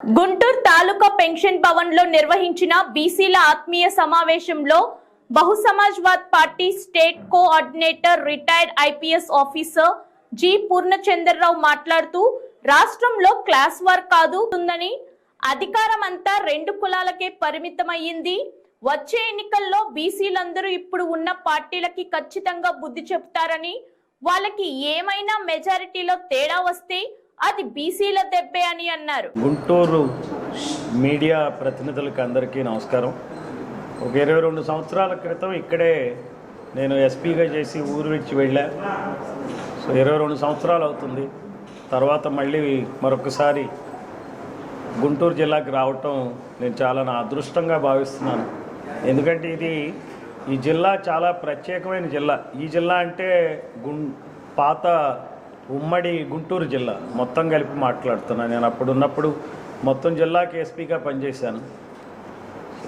గుంటూరు తాలూకా pension భవన్లో నిర్వహించిన బీసీల ఆత్మీయ సమావేశంలో Bahu Samajwad party state coordinator retired IPS officer G Purnachandra Rao మాట్లాడుతూ రాష్ట్రంలో క్లాస్ వార్ కాదు ఉందని అధికారం అంతా రెండు కులాలకే పరిమితమయ్యింది. వచ్చే ఎన్నికల్లో బీసీలందరూ ఇప్పుడు ఉన్న పార్టీలకి ఖచ్చితంగా బుద్ధి చెప్తారని వాళ్ళకి ఏమైనా మెజారిటీలో తేడా వస్తే అది బీసీల దెబ్బే అని అన్నారు. గుంటూరు మీడియా ప్రతినిధులకు అందరికీ నమస్కారం. ఒక ఇరవై రెండు సంవత్సరాల క్రితం ఇక్కడే నేను ఎస్పీగా చేసి ఊరు విడిచి వెళ్ళా. సో ఇరవై రెండు సంవత్సరాలు అవుతుంది. తర్వాత మళ్ళీ మరొకసారి గుంటూరు జిల్లాకి రావటం నేను చాలా నా అదృష్టంగా భావిస్తున్నాను. ఎందుకంటే ఇది ఈ జిల్లా చాలా ప్రత్యేకమైన జిల్లా. ఈ జిల్లా అంటే గుం పాత ఉమ్మడి గుంటూరు జిల్లా మొత్తం కలిపి మాట్లాడుతున్నాను నేను అప్పుడు ఉన్నప్పుడు మొత్తం జిల్లాకి ఎస్పీగా పనిచేశాను.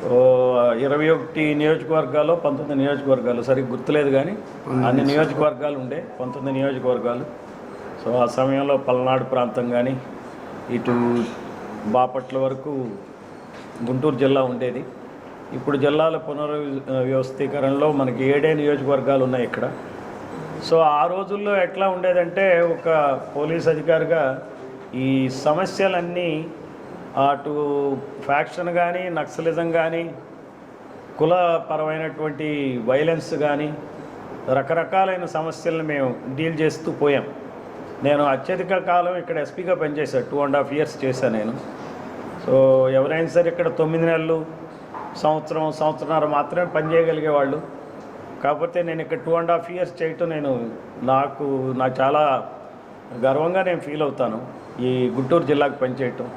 సో ఇరవై ఒకటి నియోజకవర్గాలు పంతొమ్మిది నియోజకవర్గాలు. సరిగ్గా గుర్తులేదు కానీ అన్ని నియోజకవర్గాలు ఉండే పంతొమ్మిది నియోజకవర్గాలు. సో ఆ సమయంలో పల్నాడు ప్రాంతం కానీ ఇటు బాపట్ల వరకు గుంటూరు జిల్లా ఉండేది. ఇప్పుడు జిల్లాల పునర్వ్యవస్థీకరణలో మనకి ఏడే నియోజకవర్గాలు ఉన్నాయి ఇక్కడ. సో ఆ రోజుల్లో ఎట్లా ఉండేదంటే ఒక పోలీస్ అధికారిగా ఈ సమస్యలన్నీ అటు ఫ్యాక్షన్ కానీ నక్సలిజం కానీ కులపరమైనటువంటి వైలెన్స్ కానీ రకరకాలైన సమస్యలను మేము డీల్ చేస్తూ పోయాం. నేను అత్యధిక కాలం ఇక్కడ ఎస్పీగా పనిచేశాను. టూ అండ్ హాఫ్ ఇయర్స్ చేశాను నేను. సో ఎవరైనా సరే ఇక్కడ తొమ్మిది నెలలు సంవత్సరం సంవత్సరంన్నర మాత్రమే పనిచేయగలిగేవాళ్ళు. కాకపోతే నేను ఇక్కడ టూ అండ్ హాఫ్ ఇయర్స్ చేయటం నేను నాకు నాకు చాలా గర్వంగా నేను ఫీల్ అవుతాను ఈ గుంటూరు జిల్లాకు పనిచేయటం.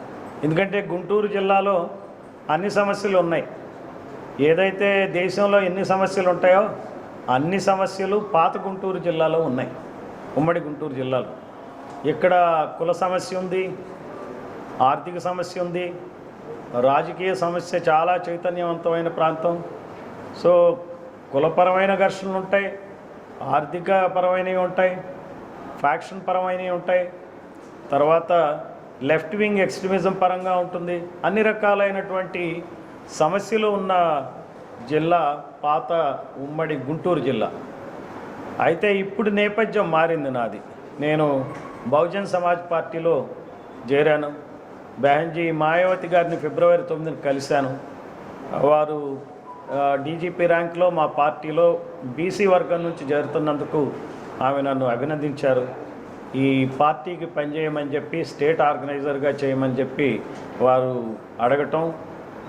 ఎందుకంటే గుంటూరు జిల్లాలో అన్ని సమస్యలు ఉన్నాయి. ఏదైతే దేశంలో ఎన్ని సమస్యలు ఉంటాయో అన్ని సమస్యలు పాత గుంటూరు జిల్లాలో ఉన్నాయి. ఉమ్మడి గుంటూరు జిల్లాలో. ఇక్కడ కుల సమస్య ఉంది ఆర్థిక సమస్య ఉంది రాజకీయ సమస్య చాలా చైతన్యవంతమైన ప్రాంతం. సో కులపరమైన ఘర్షణలు ఉంటాయి ఆర్థిక పరమైనవి ఉంటాయి ఫ్యాక్షన్ పరమైనవి ఉంటాయి. తర్వాత లెఫ్ట్ వింగ్ ఎక్స్ట్రీమిజం పరంగా ఉంటుంది. అన్ని రకాలైనటువంటి సమస్యలు ఉన్న జిల్లా పాత ఉమ్మడి గుంటూరు జిల్లా. అయితే ఇప్పుడు నేపథ్యం మారింది నాది. నేను బహుజన్ సమాజ్ పార్టీలో చేరాను. బెహంజీ మాయావతి గారిని ఫిబ్రవరి తొమ్మిదిని కలిశాను. వారు డీజీపీ ర్యాంక్లో మా పార్టీలో బీసీ వర్గం నుంచి చేరుతున్నందుకు ఆమె నన్ను అభినందించారు. ఈ పార్టీకి పనిచేయమని చెప్పి స్టేట్ ఆర్గనైజర్గా చేయమని చెప్పి వారు అడగటం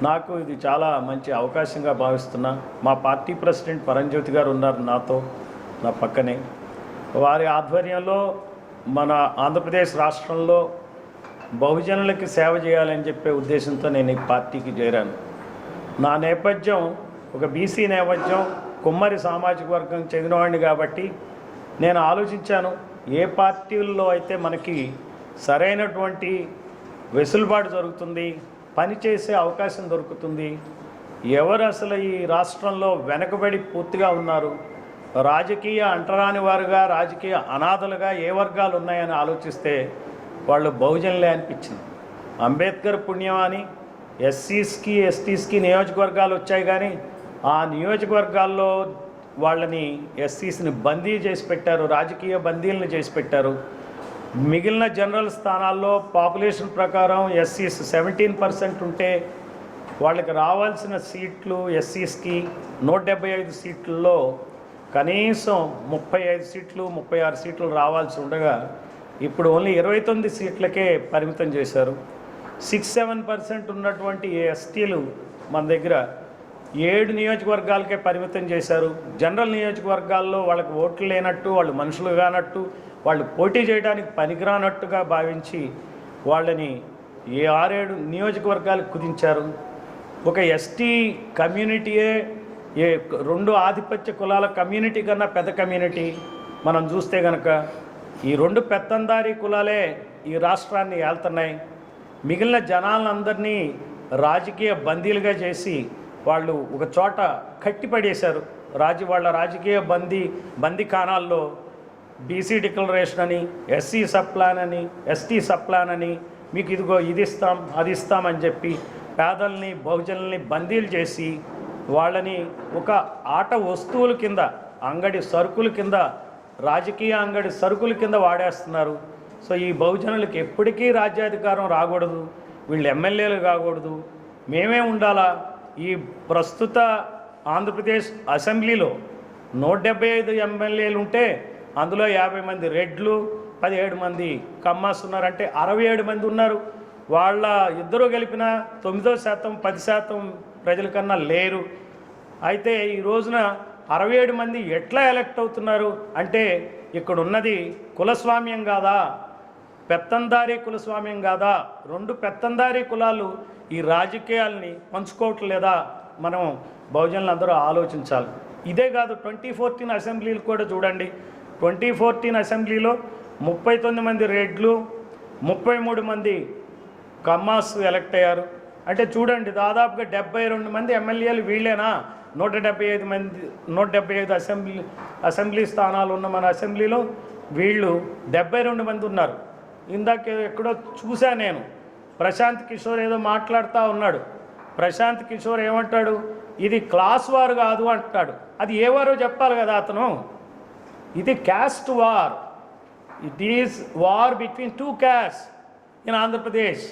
నాకు ఇది చాలా మంచి అవకాశంగా భావిస్తున్నా. మా పార్టీ ప్రెసిడెంట్ పరంజ్యోతి గారు ఉన్నారు నాతో నా పక్కనే. వారి ఆధ్వర్యంలో మన ఆంధ్రప్రదేశ్ రాష్ట్రంలో బహుజనులకి సేవ చేయాలని చెప్పే ఉద్దేశంతో నేను ఈ పార్టీకి చేరాను. నా నేపథ్యం ఒక బీసీ నేపథ్యం కుమ్మరి సామాజిక వర్గం చెందినవాడిని కాబట్టి నేను ఆలోచించాను ఏ పార్టీల్లో అయితే మనకి సరైనటువంటి వెసులుబాటు జరుగుతుంది పనిచేసే అవకాశం దొరుకుతుంది ఎవరు అసలు ఈ రాష్ట్రంలో వెనకబడి పూర్తిగా ఉన్నారు రాజకీయ అంటరాని వారుగా రాజకీయ అనాథలుగా ఏ వర్గాలు ఉన్నాయని ఆలోచిస్తే వాళ్ళు బహుజనులే అనిపించింది. అంబేద్కర్ పుణ్యమాని ఎస్సీస్కి ఎస్టీస్కి నియోజకవర్గాలు వచ్చాయి కానీ ఆ నియోజకవర్గాల్లో వాళ్ళని ఎస్సీస్ని బందీ చేసి పెట్టారు రాజకీయ బందీలను చేసి పెట్టారు. మిగిలిన జనరల్ స్థానాల్లో పాపులేషన్ ప్రకారం ఎస్సీస్ సెవెంటీన్ పర్సెంట్ ఉంటే వాళ్ళకి రావాల్సిన సీట్లు ఎస్సీస్కి నూట డెబ్బై ఐదు సీట్లలో కనీసం ముప్పై ఐదు సీట్లు ముప్పై ఆరు సీట్లు రావాల్సి ఉండగా ఇప్పుడు ఓన్లీ ఇరవై తొమ్మిది సీట్లకే పరిమితం చేశారు. సిక్స్ సెవెన్ పర్సెంట్ ఉన్నటువంటి ఎస్టీలు మన దగ్గర ఏడు నియోజకవర్గాలకే పరిమితం చేశారు. జనరల్ నియోజకవర్గాల్లో వాళ్ళకి ఓట్లు లేనట్టు వాళ్ళు మనుషులు కానట్టు వాళ్ళు పోటీ చేయడానికి పనికిరానట్టుగా భావించి వాళ్ళని ఏ ఆరేడు నియోజకవర్గాలకు కుదించారు. ఒక ఎస్టీ కమ్యూనిటీయే ఏ రెండు ఆధిపత్య కులాల కమ్యూనిటీ కన్నా పెద్ద కమ్యూనిటీ. మనం చూస్తే కనుక ఈ రెండు పెత్తందారీ కులాలే ఈ రాష్ట్రాన్ని ఏళ్తున్నాయి. మిగిలిన జనాలందరినీ రాజకీయ బందీలుగా చేసి వాళ్ళు ఒక చోట కట్టిపడేశారు రాజు వాళ్ళ రాజకీయ బందీ బందీఖానాల్లో బీసీ డిక్లరేషన్ అని ఎస్సీ సప్లాన్ అని ఎస్టీ సప్లాన్ అని మీకు ఇదిగో ఇది ఇస్తాం అది ఇస్తామని చెప్పి పేదల్ని బహుజనుల్ని బందీలు చేసి వాళ్ళని ఒక ఆట వస్తువుల కింద అంగడి సరుకుల కింద రాజకీయ అంగడి సరుకుల కింద వాడేస్తున్నారు. సో ఈ బహుజనులకు ఎప్పటికీ రాజ్యాధికారం రాకూడదు. వీళ్ళు ఎమ్మెల్యేలు కాకూడదు. మేమే ఉండాలా? ఈ ప్రస్తుత ఆంధ్రప్రదేశ్ అసెంబ్లీలో నూట డెబ్బై ఐదు ఎమ్మెల్యేలు ఉంటే అందులో యాభై మంది రెడ్లు పదిహేడు మంది కమ్మాస్ ఉన్నారంటే అరవై ఏడు మంది ఉన్నారు. వాళ్ళ ఇద్దరు గెలిపిన తొమ్మిదో శాతం పది శాతం ప్రజల కన్నా లేరు. అయితే ఈ రోజున అరవై ఏడు మంది ఎట్లా ఎలక్ట్ అవుతున్నారు అంటే ఇక్కడ ఉన్నది కులస్వామ్యం కాదా? పెత్తందారీ కులస్వామ్యం కాదా? రెండు పెత్తందారీ కులాలు ఈ రాజకీయాల్ని పంచుకోవట్లేదా మనం బహుజనులు అందరూ ఆలోచించాలి. ఇదే కాదు ట్వంటీ ఫోర్టీన్ అసెంబ్లీలు కూడా చూడండి. ట్వంటీ ఫోర్టీన్ అసెంబ్లీలో ముప్పై తొమ్మిది మంది రెడ్లు ముప్పై మూడు మంది కమ్మాస్ ఎలక్ట్ అయ్యారు. అంటే చూడండి దాదాపుగా డెబ్బై రెండు మంది ఎమ్మెల్యేలు వీళ్ళేనా? నూట డెబ్బై ఐదు మంది నూట డెబ్బై ఐదు అసెంబ్లీ అసెంబ్లీ స్థానాలు ఉన్న మన అసెంబ్లీలో వీళ్ళు డెబ్బై రెండు మంది ఉన్నారు. ఇందాక ఎక్కడో చూసా నేను. ప్రశాంత్ కిషోర్ ఏదో మాట్లాడుతూ ఉన్నాడు. ప్రశాంత్ కిషోర్ ఏమంటాడు? ఇది క్లాస్ వార్ కాదు అంటాడు. అది ఏ వారో చెప్పాలి కదా అతను. ఇది caste war. It is war between two caste in Andhra Pradesh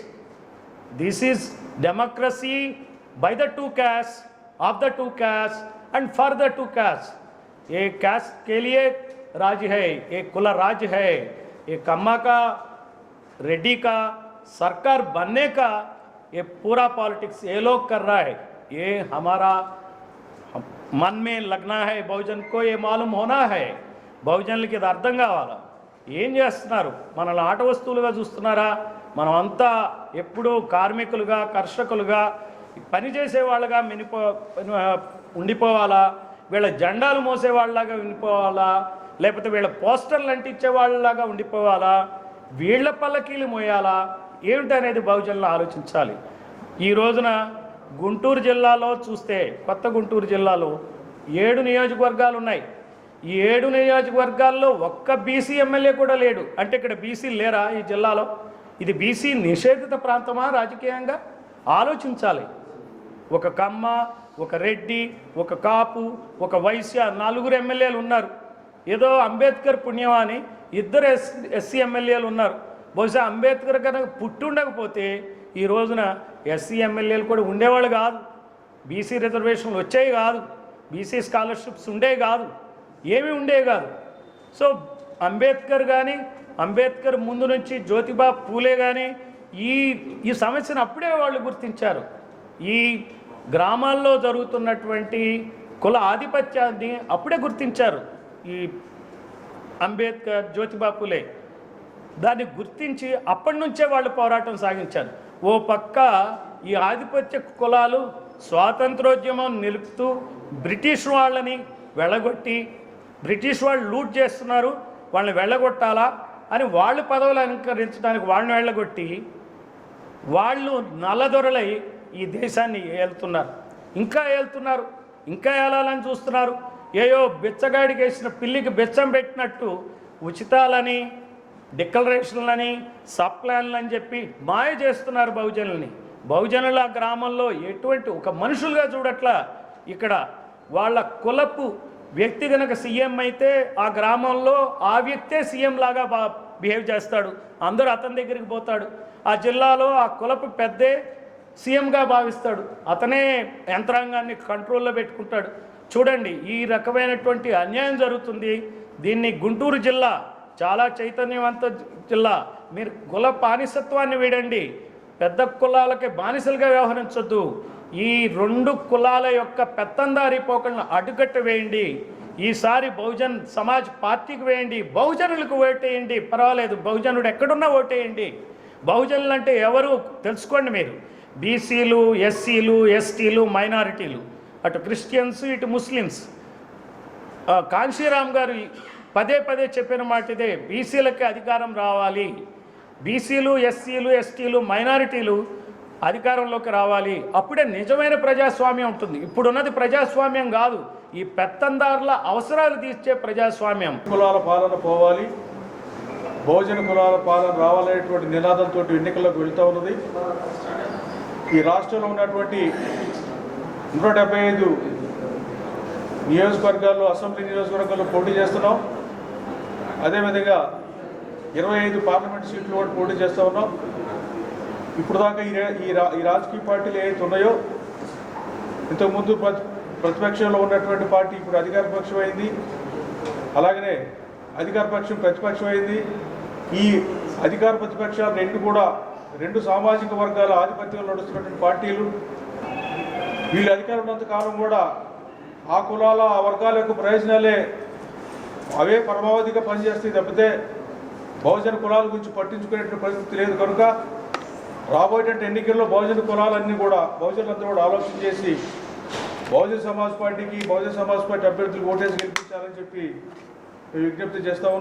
this is democracy by the two caste of the two caste and for the two caste A caste కేలియే రాజు హై ఏ కుల రాజు హై ఏ ये రెడ్డి కా सरकार बनने का ये पूरा पॉलिटिक्स ये लोग कर रहा है ये हमारा मन में लगना है బహుజన్ కో ఏ మాలూమ్ హోనా హై బహుజనులకి ఇది అర్థం కావాలా ఏం చేస్తున్నారు మనల్ని ఆట వస్తువులుగా చూస్తున్నారా మనం అంతా ఎప్పుడూ కార్మికులుగా కర్షకులుగా పనిచేసే వాళ్ళగా మినిపో ఉండిపోవాలా వీళ్ళ జెండాలు మోసే వాళ్ళలాగా ఉండిపోవాలా లేకపోతే వీళ్ళ పోస్టర్లు అంటించే వాళ్ళలాగా ఉండిపోవాలా వీళ్ళ పల్లకీలు మోయాలా ఏమిటనేది బహుజనులు ఆలోచించాలి. ఈ రోజున గుంటూరు జిల్లాలో చూస్తే కొత్త గుంటూరు జిల్లాలో ఏడు నియోజకవర్గాలు ఉన్నాయి. ఈ ఏడు నియోజకవర్గాల్లో ఒక్క బీసీ ఎమ్మెల్యే కూడా లేడు. అంటే ఇక్కడ బీసీ లేరా ఈ జిల్లాలో? ఇది బీసీ నిషేధిత ప్రాంతమా రాజకీయంగా? ఆలోచించాలి. ఒక కమ్మ ఒక రెడ్డి ఒక కాపు ఒక వైశ్య నలుగురు ఎమ్మెల్యేలు ఉన్నారు. ఏదో అంబేద్కర్ పుణ్యమా అని ఇద్దరు ఎస్ ఎస్సీ ఎమ్మెల్యేలు ఉన్నారు. బహుశా అంబేద్కర్ కనుక పుట్టి ఉండకపోతే ఈ రోజున ఎస్సీ ఎమ్మెల్యేలు కూడా ఉండేవాళ్ళు కాదు. బీసీ రిజర్వేషన్లు వచ్చేవి కాదు. బీసీ స్కాలర్షిప్స్ ఉండేవి కాదు. ఏమీ ఉండేవి కాదు. సో అంబేద్కర్ కానీ అంబేద్కర్ ముందు నుంచి జ్యోతిబా పూలే కానీ ఈ ఈ సమస్యను అప్పుడే వాళ్ళు గుర్తించారు. ఈ గ్రామాల్లో జరుగుతున్నటువంటి కుల ఆధిపత్యాన్ని అప్పుడే గుర్తించారు ఈ అంబేద్కర్ జ్యోతిబా పూలే. దాన్ని గుర్తించి అప్పటి నుంచే వాళ్ళు పోరాటం సాగించారు. ఓ పక్క ఈ ఆధిపత్య కులాలు స్వాతంత్రోద్యమం నిలుపుతూ బ్రిటిష్ వాళ్ళని వెళ్ళగొట్టి బ్రిటిష్ వాళ్ళు లూట్ చేస్తున్నారు వాళ్ళని వెళ్ళగొట్టాలా అని వాళ్ళు పదవులు అలంకరించడానికి వాళ్ళని వెళ్ళగొట్టి వాళ్ళు నల్లదొరలై ఈ దేశాన్ని ఏలుతున్నారు. ఇంకా ఏలుతున్నారు ఇంకా ఏలాలని చూస్తున్నారు. ఏయో బిచ్చగాడికి వేసిన పిల్లికి బిచ్చం పెట్టినట్టు ఉచితాలని డిక్లరేషన్లని సప్లాన్లు అని చెప్పి మాయ చేస్తున్నారు బహుజనుల్ని. బహుజనుల గ్రామంలో ఎటువంటి ఒక మనుషులుగా చూడట్లా ఇక్కడ వాళ్ళ కులపు వ్యక్తి కనుక సీఎం అయితే ఆ గ్రామంలో ఆ వ్యక్తే సీఎం లాగా బా బిహేవ్ చేస్తాడు. అందరూ అతని దగ్గరికి పోతాడు. ఆ జిల్లాలో ఆ కులపు పెద్దే సీఎంగా భావిస్తాడు. అతనే యంత్రాంగాన్ని కంట్రోల్లో పెట్టుకుంటాడు. చూడండి ఈ రకమైనటువంటి అన్యాయం జరుగుతుంది. దీన్ని గుంటూరు జిల్లా చాలా చైతన్యవంత జిల్లా. మీరు కుల బానిసత్వాన్ని వీడండి. పెద్ద కులాలకి బానిసలుగా వ్యవహరించొద్దు. ఈ రెండు కులాల యొక్క పెత్తందారి పోకలను అడ్డుకట్ట వేయండి. ఈసారి బహుజన్ సమాజ్ పార్టీకి వేయండి. బహుజనులకు ఓటేయండి పర్వాలేదు బహుజనుడు ఎక్కడున్నా ఓటేయండి బహుజనులు అంటే ఎవరు తెలుసుకోండి మీరు. బీసీలు ఎస్సీలు ఎస్టీలు మైనారిటీలు. అటు క్రిస్టియన్స్ ఇటు ముస్లిమ్స్. కాంశీరామ్ గారు పదే పదే చెప్పిన మాట ఇదే బీసీలకి అధికారం రావాలి. బీసీలు ఎస్సీలు ఎస్టీలు మైనారిటీలు అధికారంలోకి రావాలి. అప్పుడే నిజమైన ప్రజాస్వామ్యం ఉంటుంది. ఇప్పుడున్నది ప్రజాస్వామ్యం కాదు. ఈ పెత్తందారుల అవసరాలు తీర్చే ప్రజాస్వామ్యం. కులాల పాలన పోవాలి. బహుజన కులాల పాలన రావాలనేటువంటి నినాదంతో ఎన్నికల్లోకి వెళ్తూ ఉన్నది. ఈ రాష్ట్రంలో ఉన్నటువంటి నూట డెబ్బై ఐదు నియోజకవర్గాల్లో అసెంబ్లీ నియోజకవర్గాల్లో పోటీ చేస్తున్నాం. అదేవిధంగా ఇరవై ఐదు పార్లమెంట్ సీట్లు కూడా పోటీ చేస్తూ ఉన్నాం. ఇప్పుడు దాకా ఈ ఈ రా- ఈ రాజకీయ పార్టీలు ఏవైతే ఉన్నాయో ఇంతకుముందు ప్రతి ప్రతిపక్షంలో ఉన్నటువంటి పార్టీ ఇప్పుడు అధికార పక్షం అయింది. అలాగనే అధికార పక్షం ప్రతిపక్షం అయింది. ఈ అధికార ప్రతిపక్షాలు రెండు కూడా రెండు సామాజిక వర్గాల ఆధిపత్యంలో నడుస్తున్నటువంటి పార్టీలు. వీళ్ళు అధికారం ఉన్నంత కాలం కూడా ఆ కులాల ఆ వర్గాల యొక్క ప్రయోజనాలే అవే పరమావధిగా పనిచేస్తాయి తప్పితే బహుజన కులాల గురించి పట్టించుకునేటువంటి పరిస్థితి లేదు కనుక రాబోయేటువంటి ఎన్నికల్లో బహుజన కులాలన్నీ కూడా బహుజనులందరూ కూడా ఆలోచన చేసి బహుజన సమాజ్ పార్టీకి బహుజన సమాజ్ పార్టీ అభ్యర్థులు ఓటేసి గెలిపించాలని చెప్పి విజ్ఞప్తి చేస్తా ఉన్నాం.